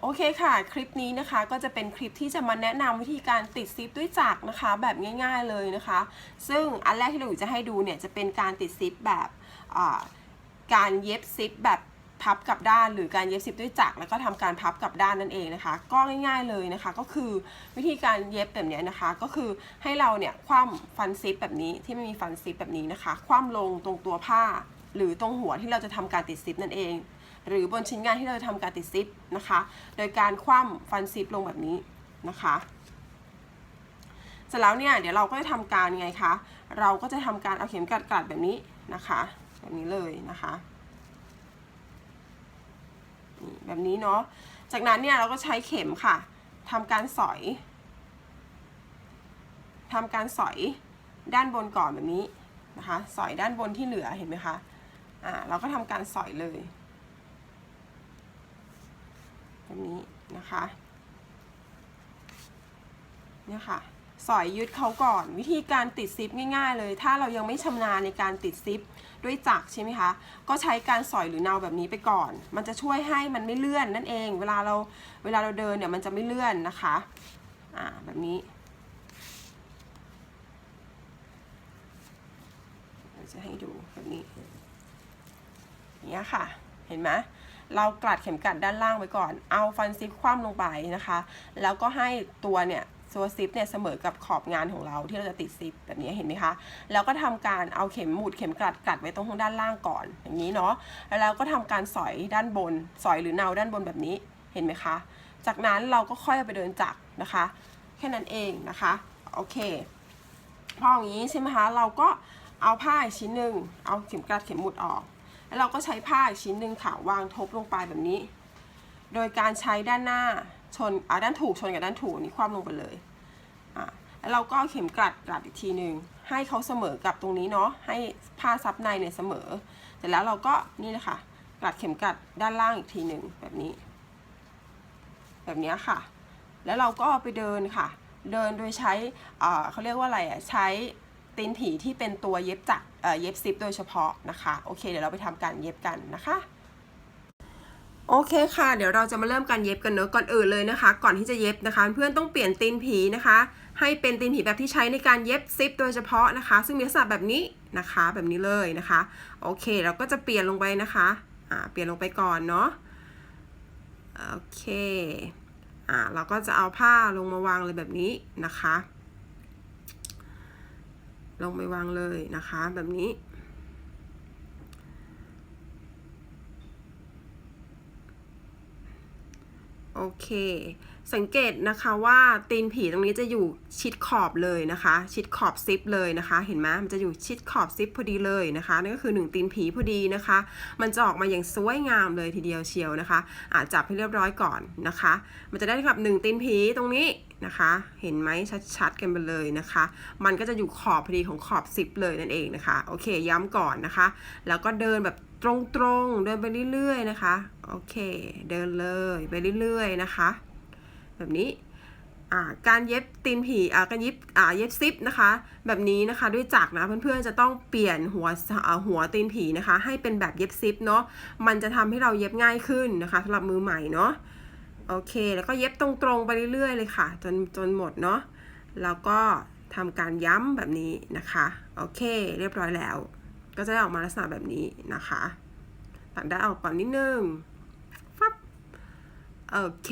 โอเคค่ะ คลิปนี้นะคะก็จะเป็นคลิปที่จะมาแนะนำวิธีการติดซิปด้วยจักรนะคะ แบบง่าย ๆเลยนะคะ ซึ่งอันแรกที่เราจะให้ดูเนี่ยจะเป็นการติดซิปแบบการเย็บซิปแบบพับกลับด้าน หรือการเย็บซิปด้วยจักรแล้วก็ทำการพับกลับด้านนั่นเองนะคะ ก็ง่าย ๆเลยนะคะ ก็คือวิธีการเย็บแบบนี้นะคะ ก็คือให้เราเนี่ยคว่ำฟันซิปแบบนี้ที่ไม่มีฟันซิปแบบนี้นะคะ คว่ำลงตรงตัวผ้า หรือตรงหัวที่เราจะทำการติดซิปนั่นเอง หรือบนชิ้นงานที่เราจะทำการติดซิปนะคะ โดยการคว่ำฟันซิปลงแบบนี้นะคะเสร็จแล้วเนี่ยเดี๋ยวเราก็จะทำการยังไงคะ เราก็จะทำการเอาเข็มกัดกัดแบบนี้นะคะ แบบนี้เลยนะคะแบบนี้เนาะ จากนั้นเนี่ยเราก็ใช้เข็มค่ะทำการสอยทำการสอยด้านบนก่อนแบบนี้นะคะ สอยด้านบนที่เหลือเห็นไหมคะ อ่าเราก็ทำการสอยเลย แบบ นะคะเนี่ยค่ะสอยยึดเขาก่อน วิธีการติดซิปง่ายๆเลย ถ้าเรายังไม่ชำนาญในการติดซิปด้วยจักรใช่ไหมคะก็ใช้การสอยหรือเนาแบบนี้ไปก่อน มันจะช่วยให้มันไม่เลื่อนนั่นเอง เวลาเราเวลาเราเดินเนี่ยมันจะไม่เลื่อนนะคะอ่าแบบนี้จะให้ดูแบบนี้อย่างเนี้ยค่ะ เห็นไหมเรากลัดเข็มกัดด้านล่างไว้ก่อน เอาฟันซิปคว่ำลงไปนะคะ แล้วก็ให้ตัวเนี่ยตัวซิปเนี่ยเสมอกับขอบงานของเราที่เราจะติดซิปแบบนี้เห็นไหมคะ แล้วก็ทำการเอาเข็มหมุดเข็มกลัดกลัดไว้ตรงข้างด้านล่างก่อนอย่างนี้เนาะ แล้วก็ทำการสอยด้านบน สอยหรือเนาด้านบนแบบนี้เห็นไหมคะ จากนั้นเราก็ค่อยเอาไปเดินจักรนะคะ แค่นั้นเองนะคะ โอเค พออย่างนี้ใช่ไหมคะ เราก็เอาผ้าชิ้นหนึ่งเอาเข็มกลัดเข็มหมุดออก แล้วเราก็ใช้ผ้าอีกชิ้นหนึ่งค่ะวางทบลงไปแบบนี้ โดยการใช้ด้านหน้าชนอ่าด้านถูกชนกับด้านถูกนี่คว่ำลงไปเลยอ่าแล้วเราก็เข็มกลัดกลัดอีกทีหนึ่งให้เขาเสมอกับตรงนี้เนาะให้ผ้าซับในเนี่ยเสมอเสร็จแล้วเราก็นี่เลยค่ะกลัดเข็มกลัดด้านล่างอีกทีหนึ่งแบบนี้ แบบนี้ค่ะ แล้วเราก็ไปเดินค่ะ เดินโดยใช้อ่าเขาเรียกว่าอะไรอะใช้ ตีนผีที่เป็นตัวเย็บจักเอ่อเย็บซิปโดยเฉพาะนะคะโอเคเดี๋ยวเราไปทำการเย็บกันนะคะโอเคค่ะ เดี๋ยวเราจะมาเริ่มการเย็บกันเนอะก่อนอื่นเลยนะคะ ก่อนที่จะเย็บนะคะ เพื่อนต้องเปลี่ยนตีนผีนะคะ ให้เป็นตีนผีแบบที่ใช้ในการเย็บซิปโดยเฉพาะนะคะ ซึ่งมีลักษณะแบบนี้นะคะแบบนี้เลยนะคะ โอเค เราก็จะเปลี่ยนลงไปนะคะอ่าเปลี่ยนลงไปก่อนเนาะโอเคอ่าเราก็จะเอาผ้าลงมาวางเลยแบบนี้นะคะ ลงไปวางเลยนะคะแบบนี้ โอเค สังเกตนะคะว่าตีนผีตรงนี้จะอยู่ชิดขอบเลยนะคะ ชิดขอบซิปเลยนะคะ เห็นไหมมันจะอยู่ชิดขอบซิปพอดีเลยนะคะนั่นก็คือ 1 ตีนผีพอดีนะคะ มันจะออกมาอย่างสวยงามเลยทีเดียวเชียวนะคะอาจับให้เรียบร้อยก่อนนะคะ มันจะได้กับ 1 ตีนผีตรงนี้ นะคะ เห็นไหมชัดๆกันไปเลยนะคะ มันก็จะอยู่ขอบพอดีของขอบซิปเลยนั่นเองนะคะ โอเค ย้ำก่อนนะคะ แล้วก็เดินแบบตรงๆ เดินไปเรื่อยๆนะคะ โอเค เดินเลยไปเรื่อยๆนะคะ แบบนี้การเย็บตีนผีการเย็บเย็บซิปนะคะ แบบนี้นะคะด้วยจักนะเพื่อนๆจะต้องเปลี่ยนหัวหัวตีนผีนะคะ ให้เป็นแบบเย็บซิปเนาะมันจะทำให้เราเย็บง่ายขึ้นนะคะสำหรับมือใหม่เนาะ โอเค แล้วก็เย็บตรงๆไปเรื่อยๆเลยค่ะ จนจนหมดเนาะ แล้วก็ทำการย้ำแบบนี้นะคะ โอเค เรียบร้อยแล้ว ก็จะได้ออกมาลักษณะแบบนี้นะคะ ตัดได้ออกก่อนนิดนึง ฟับ โอเค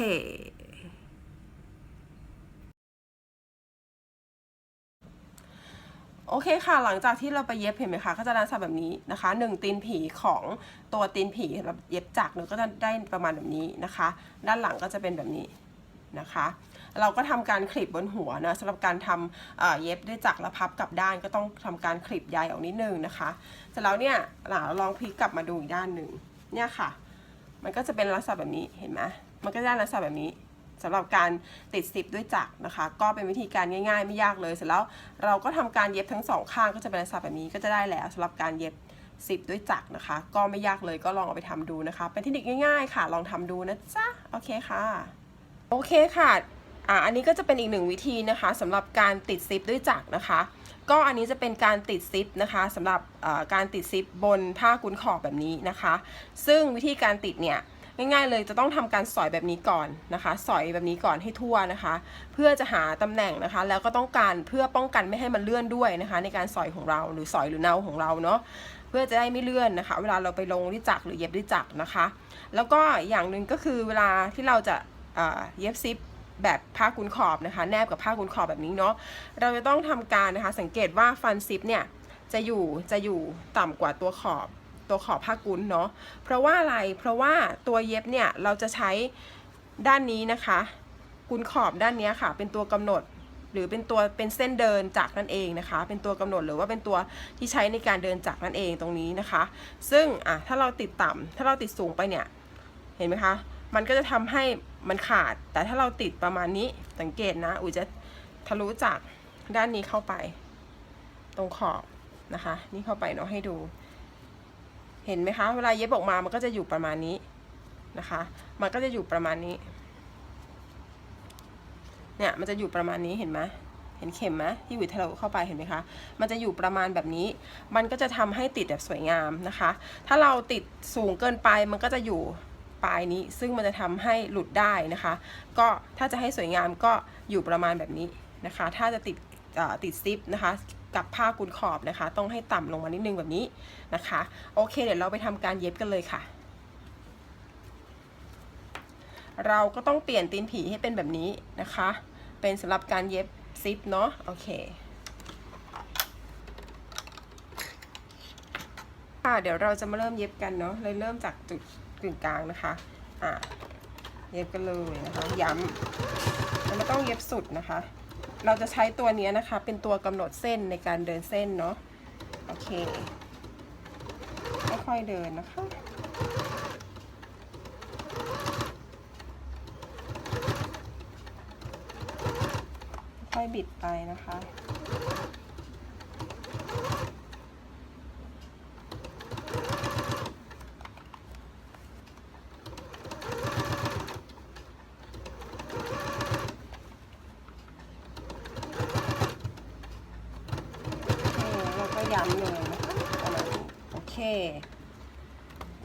โอเคค่ะ หลังจากที่เราไปเย็บเห็นไหมคะก็จะลักษณะแบบนี้นะคะหนึ่งตีนผีของตัวตีนผีแบบเย็บจักรเนี่ยก็จะได้ประมาณแบบนี้นะคะ ด้านหลังก็จะเป็นแบบนี้นะคะ เราก็ทำการคลิปบนหัวนะสำหรับการทำเเย็บด้วยจักรและพับกลับด้านก็ต้องทำการคลิปใยออกนิดนึงนะคะเสร็จแล้วเนี่ยเราลองพลิกกลับมาดูอีกด้านหนึ่งเนี่ยค่ะ มันก็จะเป็นลักษณะแบบนี้เห็นไหมมันก็จะได้ลักษณะแบบนี้ สำหรับการติดซิปด้วยจักรนะคะ ก็เป็นวิธีการง่าย ๆ ไม่ยากเลยเสร็จแล้วเราก็ทำการเย็บทั้งสองข้างก็จะเป็นลักษณะแบบนี้ก็จะได้แล้วสำหรับการเย็บซิปด้วยจักรนะคะ ก็ไม่ยากเลยก็ลองเอาไปทำดูนะคะ เป็นเทคนิคง่ายๆ ค่ะ ลองทำดูนะจ๊ะโอเคค่ะโอเคค่ะอ่าอันนี้ก็จะเป็นอีกหนึ่งวิธีนะคะสำหรับการติดซิปด้วยจักรนะคะ ก็อันนี้จะเป็นการติดซิปนะคะสำหรับการติดซิปบนผ้ากุนขอบแบบนี้นะคะ ซึ่งวิธีการติดเนี่ย ง่ายๆเลยจะต้องทำการสอยแบบนี้ก่อนนะคะ สอยแบบนี้ก่อนให้ทั่วนะคะ เพื่อจะหาตำแหน่งนะคะ แล้วก็ต้องการเพื่อป้องกันไม่ให้มันเลื่อนด้วยนะคะ ในการสอยของเราหรือสอยหรือเนาของเราเนาะเพื่อจะได้ไม่เลื่อนนะคะ เวลาเราไปลงที่จักรหรือเย็บที่จักรนะคะ แล้วก็อย่างหนึ่งก็คือเวลาที่เราจะเอ่อเย็บซิปแบบผ้ากุนขอบนะคะ แนบกับผ้ากุนขอบแบบนี้เนาะเราจะต้องทำการนะคะ สังเกตว่าฟันซิปเนี่ยจะอยู่จะอยู่ต่ำกว่าตัวขอบ ตัวขอบผ้ากุนเนาะเพราะว่าอะไรเพราะว่าตัวเย็บเนี่ยเราจะใช้ด้านนี้นะคะกุนขอบด้านนี้ค่ะ เป็นตัวกำหนดหรือเป็นตัวเป็นเส้นเดินจากนั่นเองนะคะ เป็นตัวกำหนดหรือว่าเป็นตัวที่ใช้ในการเดินจากนั่นเองตรงนี้นะคะ ซึ่งอะถ้าเราติดต่ำถ้าเราติดสูงไปเนี่ยเห็นไหมคะ มันก็จะทำให้มันขาด แต่ถ้าเราติดประมาณนี้สังเกตนะอุ๋ยจะทะลุจากด้านนี้เข้าไป ตรงขอบนะคะ นี่เข้าไปเนาะให้ดู เห็นไหมคะ เวลาเย็บออกมามันก็จะอยู่ประมาณนี้นะคะ มันก็จะอยู่ประมาณนี้ เนี่ยมันจะอยู่ประมาณนี้เห็นไหมเห็นเข็มไหมที่หวิทะลุเข้าไปเห็นไหมคะ มันจะอยู่ประมาณแบบนี้ มันก็จะทำให้ติดแบบสวยงามนะคะ ถ้าเราติดสูงเกินไปมันก็จะอยู่ปลายนี้ ซึ่งมันจะทำให้หลุดได้นะคะ ก็ถ้าจะให้สวยงามก็อยู่ประมาณแบบนี้นะคะ ถ้าจะติดติดซิปนะคะ กับผ้ากุนขอบนะคะ ต้องให้ต่ำลงมานิดนึงแบบนี้นะคะ โอเค เดี๋ยวเราไปทำการเย็บกันเลยค่ะ เราก็ต้องเปลี่ยนตีนผีให้เป็นแบบนี้นะคะ เป็นสำหรับการเย็บซิปเนาะโอเคค่ะเดี๋ยวเราจะมาเริ่มเย็บกันเนาะเลยเริ่มจากจุดกึ่งกลางนะคะอะเย็บกันเลยนะคะย้ำเราไม่ต้องเย็บสุดนะคะ เราจะใช้ตัวนี้นะคะ เป็นตัวกำหนดเส้นในการเดินเส้นเนาะโอเคค่อยๆเดินนะคะค่อยบิดไปนะคะ เราก็ย้ำเลยนะคะประมาณนี้โอ เค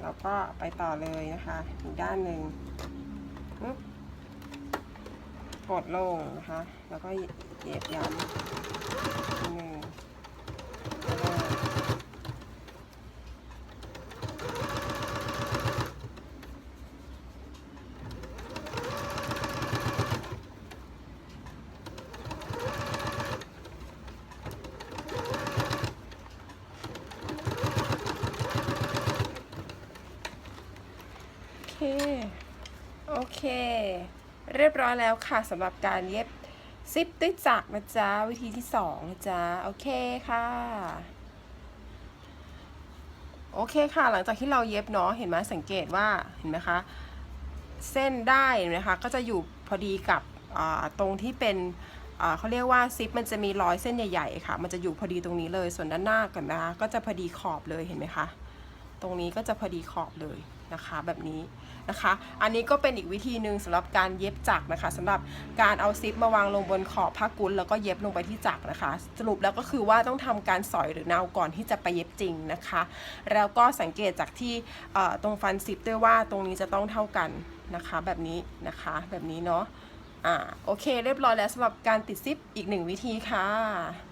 เราก็ไปต่อเลยนะคะอีกด้านหนึ่งปึ๊บกดลงนะคะ แล้วก็เย็บย้ำหนึ่งแล้วก็โอเค โอเค เรียบร้อยแล้วค่ะสำหรับการเย็บซิปด้วยจักรนะจ๊ะ วิธีที่สองนะจ๊ะ โอเคค่ะ โอเคค่ะ หลังจากที่เราเย็บเนาะเห็นไหมสังเกตว่าเห็นไหมคะ เส้นได้นะคะ ก็จะอยู่พอดีกับตรงที่เป็นเขาเรียกว่าซิปมันจะมีรอยเส้นใหญ่ๆค่ะ มันจะอยู่พอดีตรงนี้เลยส่วนด้านหน้ากันนะคะก็จะพอดีขอบเลยเห็นไหมคะ ตรงนี้ก็จะพอดีขอบเลย นะคะแบบนี้นะคะ อันนี้ก็เป็นอีกวิธีหนึ่งสำหรับการเย็บจักรนะคะสำหรับการเอาซิปมาวางลงบนขอบผ้ากุ้นแล้วก็เย็บลงไปที่จักรนะคะ สรุปแล้วก็คือว่าต้องทำการสอยหรือเนาก่อนที่จะไปเย็บจริงนะคะ แล้วก็สังเกตจากที่ตรงฟันซิปด้วยว่าตรงนี้จะต้องเท่ากันนะคะแบบนี้นะคะแบบนี้เนาะอ่าโอเค เรียบร้อยแล้วสำหรับการติดซิปอีกหนึ่งวิธีค่ะ